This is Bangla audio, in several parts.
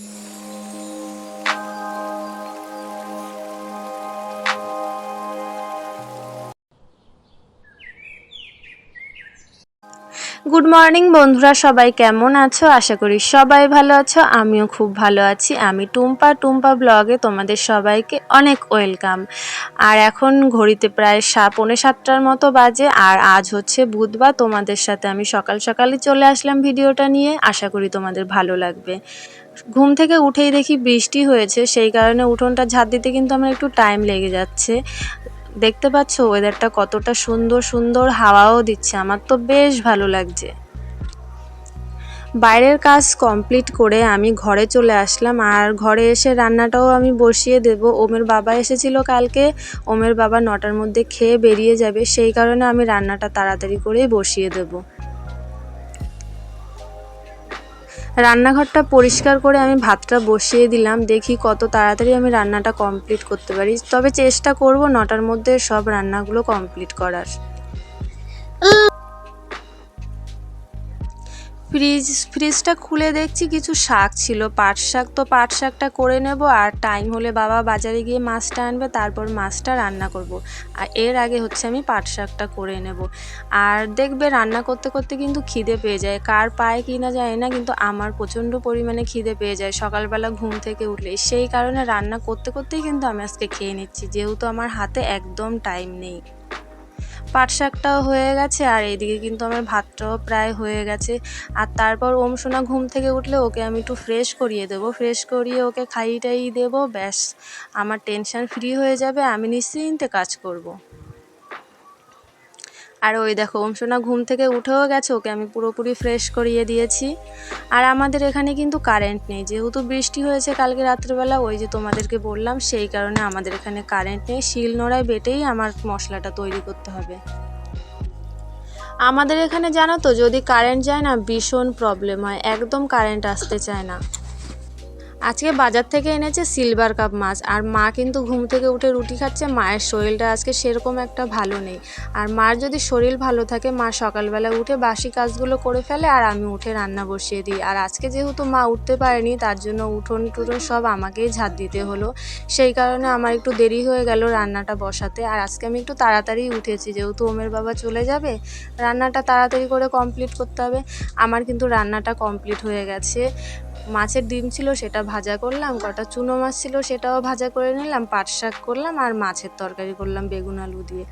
Mm-hmm. গুড মর্নিং বন্ধুরা, সবাই কেমন আছো? আশা করি সবাই ভালো আছো। আমিও খুব ভালো আছি। আমি টুম্পা। টুম্পা ব্লগে তোমাদের সবাইকে অনেক ওয়েলকাম। আর এখন ঘড়িতে প্রায় সা পৌনে সাতটার মতো বাজে। আর আজ হচ্ছে বুধবার। তোমাদের সাথে আমি সকাল সকালে চলে আসলাম ভিডিওটা নিয়ে। আশা করি তোমাদের ভালো লাগবে। ঘুম থেকে উঠেই দেখি বৃষ্টি হয়েছে। সেই কারণে উঠোনটা ঝাঁট দিতে কিন্তু আমার একটু টাইম লেগে যাচ্ছে। দেখতে পাচ্ছ ওয়েদারটা কতটা সুন্দর সুন্দর হাওয়াও দিচ্ছে। আমার তো বেশ ভালো লাগছে। বাইরের কাজ কমপ্লিট করে আমি ঘরে চলে আসলাম, আর ঘরে এসে রান্নাটাও আমি বসিয়ে দেব। ওমের বাবা এসেছিল কালকে, ওমের বাবা নটার মধ্যে খেয়ে বেরিয়ে যাবে, সেই কারণে আমি রান্নাটা তাড়াতাড়ি করেই বসিয়ে দেবো। রান্নাঘরটা পরিষ্কার করে আমি ভাতটা বসিয়ে দিলাম। দেখি কত তাড়াতাড়ি আমি রান্নাটা কমপ্লিট করতে পারি। তবে চেষ্টা করব নটার মধ্যে সব রান্নাগুলো কমপ্লিট করার। ফ্রিজ ফ্রিজটা খুলে দেখছি, কিছু শাক ছিল। পাট শাক তো পাট শাকটা করে নেব আর টাইম হলে বাবা বাজারে গিয়ে মাছটা আনবে, তারপর মাছটা রান্না করব। আর এর আগে হচ্ছে আমি পাট শাকটা করে নেব। আর দেখবে রান্না করতে করতে কিন্তু খিদে পেয়ে যায়। কার পায় কি না যায় না, কিন্তু আমার প্রচণ্ড পরিমাণে খিদে পেয়ে যায় সকালবেলা ঘুম থেকে উঠলে। সেই কারণে রান্না করতে করতেই কিন্তু আমি আজকে খেয়ে নিচ্ছি, যেহেতু আমার হাতে একদম টাইম নেই। পাট শাকটাও হয়ে গেছে আর এইদিকে কিন্তু আমার ভাতটাও প্রায় হয়ে গেছে। আর তারপর ওম সোনা ঘুম থেকে উঠলে ওকে আমি একটু ফ্রেশ করিয়ে দেবো। ফ্রেশ করিয়ে ওকে খাইয়ে টাইয়ে দেবো, ব্যাস। আমার টেনশান ফ্রি হয়ে যাবে, আমি নিশ্চিন্তে কাজ করব। আর ওই দেখো, অংশনা ঘুম থেকে উঠেও গেছে, ওকে আমি পুরোপুরি ফ্রেশ করিয়ে দিয়েছি। আর আমাদের এখানে কিন্তু কারেন্ট নেই। যেহেতু বৃষ্টি হয়েছে কালকে রাত্রেবেলা, ওই যে তোমাদেরকে বললাম, সেই কারণে আমাদের এখানে কারেন্ট নেই। শিল নোড়ায় বেটেই আমার মশলাটা তৈরি করতে হবে। আমাদের এখানে জানো তো, যদি কারেন্ট যায় না, ভীষণ প্রবলেম হয়। একদম কারেন্ট আসতে চায় না। আজকে বাজার থেকে এনেছে সিলভার কাপ মাছ। আর মা কিন্তু ঘুম থেকে উঠে রুটি খাচ্ছে, মায়ের শরীরটা আজকে সেরকম একটা ভালো নেই। আর মার যদি শরীর ভালো থাকে, মা সকালবেলা উঠে বাসি কাজগুলো করে ফেলে আর আমি উঠে রান্না বসিয়ে দিই। আর আজকে যেহেতু মা উঠতে পারেনি, তার জন্য উঠোন টুটন সব আমাকেই ঝাঁট দিতে হলো। সেই কারণে আমার একটু দেরি হয়ে গেল রান্নাটা বসাতে। আর আজকে আমি একটু তাড়াতাড়ি উঠেছি, যেহেতু ওমের বাবা চলে যাবে, রান্নাটা তাড়াতাড়ি করে কমপ্লিট করতে হবে। আমার কিন্তু রান্নাটা কমপ্লিট হয়ে গেছে। মাছের ডিম ছিল সেটা ভাজা করলাম কটা চুনো মাছ ছিল সেটাও ভাজা করে নিলাম পাট শাক করলাম আর মাছের তরকারি করলাম বেগুন আলু দিয়ে।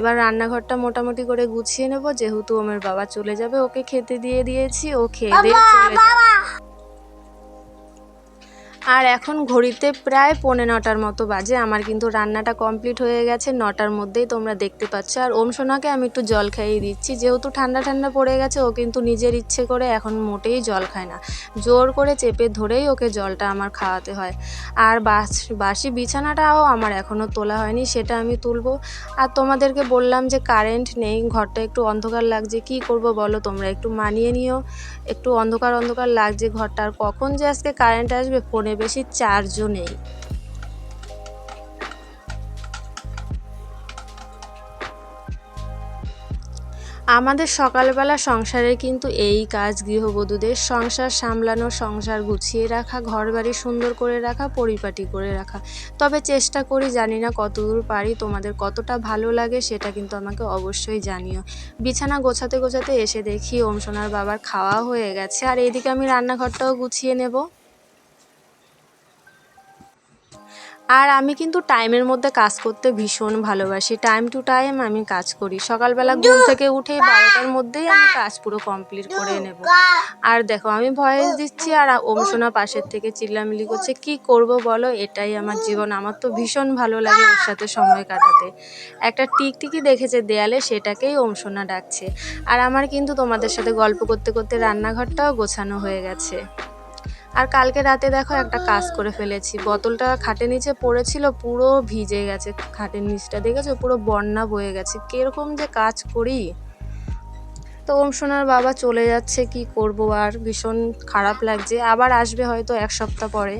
এবার রান্নাঘরটা মোটামুটি করে গুছিয়ে নেব যেহেতু আমার বাবা চলে যাবে ওকে খেতে দিয়ে দিয়েছি ও খেয়ে দিয়ে চলে যাবে। আর এখন ঘড়িতে প্রায় পৌনে নটার মতো বাজে। আমার কিন্তু রান্নাটা কমপ্লিট হয়ে গেছে, নটার মধ্যেই তোমরা দেখতে পাচ্ছ। আর ওম সোনাকে আমি একটু জল খাইয়ে দিচ্ছি। যেহেতু ঠান্ডা ঠান্ডা পড়ে গেছে, ও কিন্তু নিজের ইচ্ছে করে এখন মোটেই জল খায় না। জোর করে চেপে ধরেই ওকে জলটা আমার খাওয়াতে হয়। আর বাস, বাসি বিছানাটাও আমার এখনও তোলা হয়নি, সেটা আমি তুলবো। আর তোমাদেরকে বললাম যে কারেন্ট নেই, ঘরটা একটু অন্ধকার লাগছে। কি করব বলো, তোমরা একটু মানিয়ে নিও। একটু অন্ধকার অন্ধকার লাগছে ঘরটা। আর কখন যে আজকে কারেন্ট আসবে, ফোনে বেশি চার্জও নেই। আমাদের সকালবেলা সংসারে কিন্তু এই কাজ গৃহবধূদের সংসার সামলানো, সংসার গুছিয়ে রাখা ঘর বাড়ি সুন্দর করে রাখা, পরিপাটি করে রাখা। তবে চেষ্টা করি, জানি না কতদূর পারি, তোমাদের কতটা ভালো লাগে সেটা কিন্তু আমাকে অবশ্যই জানিও। বিছানা গোছাতে গোছাতে এসে দেখি ওম সোনার বাবার খাওয়া হয়ে গেছে, আর এইদিকে আমি রান্নাঘরটাও গুছিয়ে নেব। আর আমি কিন্তু টাইমের মধ্যে কাজ করতে ভীষণ ভালোবাসি। টাইম টু টাইম আমি কাজ করি। সকালবেলা ঘুম থেকে উঠে বারোটার মধ্যেই আমি কাজ পুরো কমপ্লিট করে নেব। আর দেখো আমি ভয়েস দিচ্ছি আর ওমসোনা পাশের থেকে চিল্লামিলি করছে। কি করব বলো? এটাই আমার জীবন। আমার তো ভীষণ ভালো লাগে ওর সাথে সময় কাটাতে। একটা টিকটিকি দেখেছে দেয়ালে সেটাকেই ওমসোনা ডাকছে। আর আমার কিন্তু তোমাদের সাথে গল্প করতে করতে রান্নাঘরটাও গোছানো হয়ে গেছে। আর কালকে রাতে দেখো একটা কাজ করে ফেলেছি। বোতলটা খাটের নিচে পড়েছিল, পুরো ভিজে গেছে খাটের নিচটা, দেখেছ? পুরো বন্যা বয়ে গেছে। কীরকম যে কাজ করি? তো ওম সোনার বাবা চলে যাচ্ছে, কি করব? আর ভীষণ খারাপ লাগছে। আবার আসবে হয়তো এক সপ্তাহ পরে।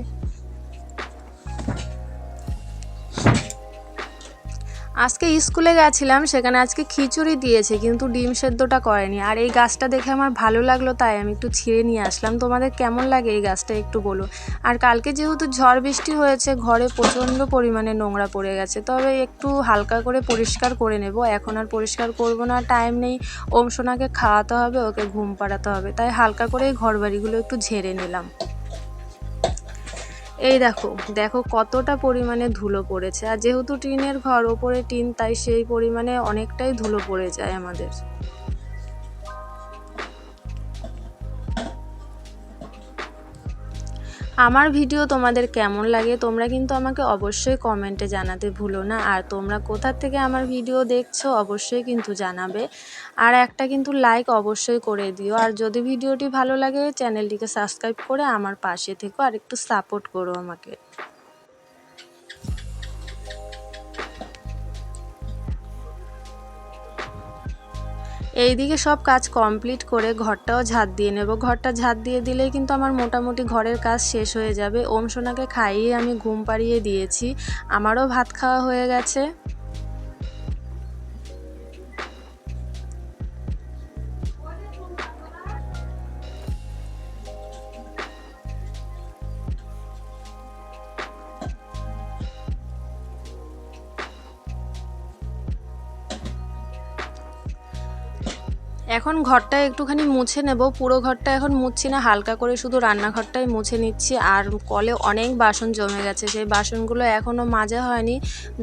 আজকে স্কুলে গেছিলাম, সেখানে আজকে খিচুড়ি দিয়েছে, কিন্তু ডিম সেদ্ধটা করেনি। আর এই গাছটা দেখে আমার ভালো লাগল, তাই আমি একটু ছিঁড়ে নিয়ে আসলাম। তোমাদের কেমন লাগে এই গাছটা একটু বলো? আর কালকে যেহেতু ঝড় বৃষ্টি হয়েছে, ঘরে প্রচণ্ড পরিমাণে নোংরা পড়ে গেছে, তবে একটু হালকা করে পরিষ্কার করে নেব। এখন আর পরিষ্কার করব না টাইম নেই। ওম সোনাকে খাওয়াতে হবে, ওকে ঘুম পাড়াতে হবে। তাই হালকা করে এই ঘর বাড়িগুলো একটু ঝেড়ে নিলাম। এই দেখো দেখো কতটা পরিমাণে ধুলো পড়েছে। আর যেহেতু টিনের ঘর, ওপরে টিন, তাই সেই পরিমাণে অনেকটাই ধুলো পড়ে যায় আমাদের। আমার ভিডিও তোমাদের কেমন লাগে তোমরা কিন্তু আমাকে অবশ্যই কমেন্টে জানাতে ভুলো না। আর তোমরা কোথা থেকে আমার ভিডিও দেখছ অবশ্যই কিন্তু জানাবে। আর একটা কিন্তু লাইক অবশ্যই করে দিও। আর যদি ভিডিওটি ভালো লাগে, চ্যানেলটিকে সাবস্ক্রাইব করে আমার পাশে থেকো। আর একটু সাপোর্ট করো আমাকে। এইদিকে সব কাজ কমপ্লিট করে ঘরটাও ঝাঁত দিয়ে নেব। ঘরটা ঝাঁত দিয়ে দিলেই কিন্তু আমার মোটামুটি ঘরের কাজ শেষ হয়ে যাবে। ওম সোনাকে খাইয়ে আমি ঘুম পাড়িয়ে দিয়েছি। আমারও ভাত খাওয়া হয়ে গেছে। এখন ঘরটা একটুখানি মুছে নেব। পুরো ঘরটা এখন মুছছি না, হালকা করে শুধু রান্নাঘরটাই মুছে নিচ্ছি। আর কলে অনেক বাসন জমে গেছে, সেই বাসনগুলো এখনও মাজা হয়নি।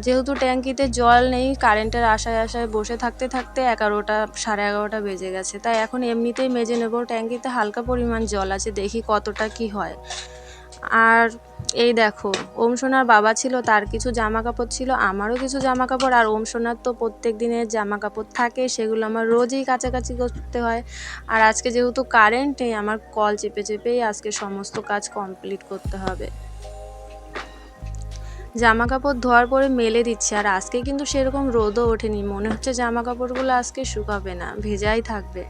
যেহেতু ট্যাঙ্কিতে জল নেই, কারেন্টের আশায় আশায় বসে থাকতে থাকতে এগারোটা, সাড়ে এগারোটা বেজে গেছে। তাই এখন এমনিতেই মেজে নেব। ট্যাঙ্কিতে হালকা পরিমাণ জল আছে, দেখি কতটা কি হয়। আর এই দেখো ওম সোনার বাবা ছিল, তার কিছু জামা কাপড় ছিল, আমারও কিছু জামা কাপড় আর ওম সোনার তো প্রত্যেক দিনের জামা কাপড় থাকে, সেগুলো আমার রোজই কাছাকাছি করতে হয়। আর আজকে যেহেতু কারেন্ট নেই, আমার কল চেপে চেপেই আজকে সমস্ত কাজ কমপ্লিট করতে হবে। জামা কাপড় ধোয়ার পরে মেলে দিচ্ছে, আর আজকে কিন্তু সেরকম রোদও ওঠেনি, মনে হচ্ছে জামা কাপড়গুলো আজকে শুকাবে না, ভেজাই থাকবে।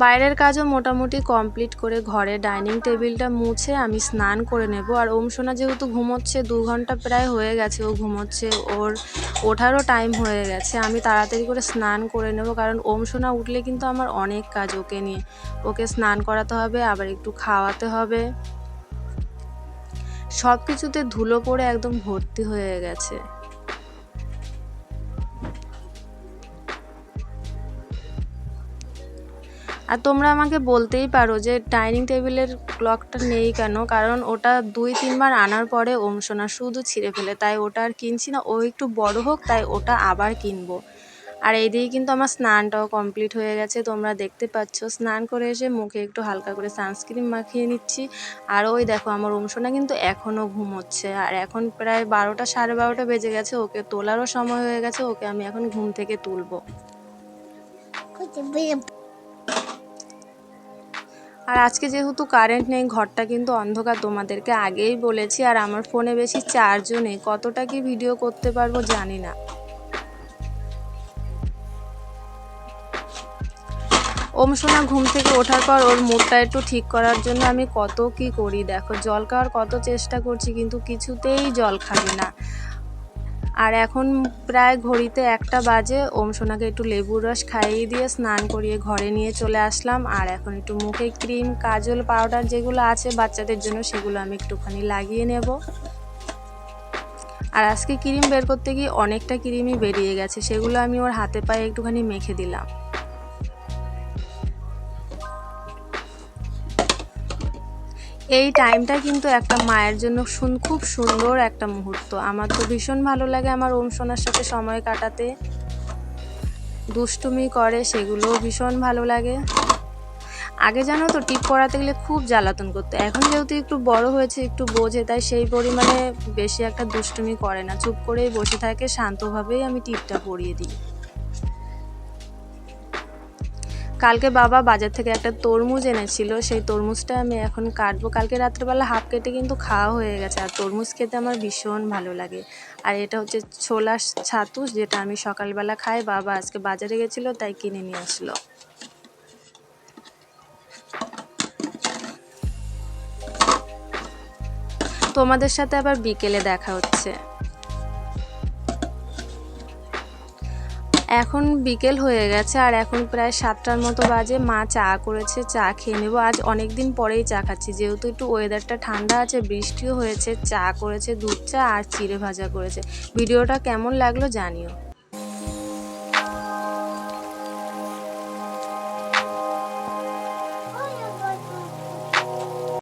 বাইরের কাজও মোটামুটি কমপ্লিট করে ঘরে ডাইনিং টেবিলটা মুছে আমি স্নান করে নেব। আর ওম সোনা যেহেতু ঘুমোচ্ছে, দু ঘণ্টা প্রায় হয়ে গেছে ও ঘুমোচ্ছে, ওর ওঠারও টাইম হয়ে গেছে। আমি তাড়াতাড়ি করে স্নান করে নেব কারণ ওম সোনা উঠলে কিন্তু আমার অনেক কাজ ওকে নিয়ে। ওকে স্নান করাতে হবে, আবার একটু খাওয়াতে হবে। সব কিছুতে ধুলো পড়ে একদম ভর্তি হয়ে গেছে। আর তোমরা আমাকে বলতেই পারো যে ডাইনিং টেবিলের ক্লকটা নেই কেন? কারণ ওটা দুই, তিনবার আনার পরে ওম সোনা শুধু ছিঁড়ে ফেলে। তাই ওটা আর কিনছি না। ও একটু বড় হোক, তাই ওটা আবার কিনবো। আর এইদিকে কিন্তু আমার স্নানটাও কমপ্লিট হয়ে গেছে। তোমরা দেখতে পাচ্ছ, স্নান করে এসে মুখে একটু হালকা করে সানস্ক্রিন মাখিয়ে নিচ্ছি। আর ওই দেখো, আমার ওমসোনা কিন্তু এখনও ঘুমোচ্ছে। আর এখন প্রায় বারোটা, সাড়ে বারোটা বেজে গেছে। ওকে তোলারও সময় হয়ে গেছে। ওকে আমি এখন ঘুম থেকে তুলবো। আর আজকে যেহেতু কারেন্ট নেই, ঘরটা কিন্তু অন্ধকার তোমাদেরকে আগেই বলেছি। আর আমার ফোনে বেশি চার্জও নেই। কতটা কি ভিডিও করতে পারব জানি না। ওম সোনা, ঘুম থেকে ওঠার পর ওর মুডটা একটু ঠিক করার জন্য আমি কত কি করি? দেখো, জল খাওয়ার কত চেষ্টা করছি, কিন্তু কিছুতেই জল খাবে না। আর এখন প্রায় ঘড়িতে একটা বাজে। ওম সোনাকে একটু লেবুর রস খাইয়ে দিয়ে স্নান করিয়ে ঘরে নিয়ে চলে আসলাম। আর এখন একটু মুখে ক্রিম, কাজল, পাউডার যেগুলো আছে বাচ্চাদের জন্য সেগুলো আমি একটুখানি লাগিয়ে নেব। আর আজকে ক্রিম বের করতে গিয়ে অনেকটা ক্রিমই বেরিয়ে গেছে। সেগুলো আমি ওর হাতে পায়ে একটুখানি মেখে দিলাম। এই টাইমটা কিন্তু একটা মায়ের জন্য শুন খুব সুন্দর একটা মুহূর্ত। আমার তো ভীষণ ভালো লাগে আমার ওম সোনার সাথে সময় কাটাতে। দুষ্টুমি করে, সেগুলোও ভীষণ ভালো লাগে। আগে জানো তো, টিপ পড়াতে গেলে খুব জ্বালাতন করতো। এখন যেহেতু একটু বড় হয়েছে, একটু বোঝে, তাই সেই পরিমাণে বেশি একটা দুষ্টুমি করে না। চুপ করেই বসে থাকে, শান্তভাবেই আমি টিপটা পরিয়ে দিই। কালকে বাবা বাজার থেকে একটা তরমুজ এনেছিল, সেই তরমুজটা আমি এখন কাটবো। কালকে রাত্রেবেলা হাফ কেটে কিন্তু খাওয়া হয়ে গেছে, আর তরমুজ খেতে আমার ভীষণ ভালো লাগে। আর এটা হচ্ছে ছোলা ছাতু যেটা আমি সকালবেলা খাই। বাবা আজকে বাজারে গেছিল, তাই কিনে নিয়ে আসলো। তোমাদের সাথে আবার বিকেলে দেখা হচ্ছে। এখন বিকেল হয়ে গেছে আর এখন প্রায় সাতটার মতো বাজে। মা চা করেছে, চা খেয়ে নেব। আজ অনেক দিন পরেই চা খাচ্ছি। যেহেতু একটু ওয়েদারটা ঠান্ডা আছে, বৃষ্টিও হয়েছে, চা করেছে, দুধ চা আর চিড়ে ভাজা করেছে। ভিডিওটা কেমন লাগল জানিও।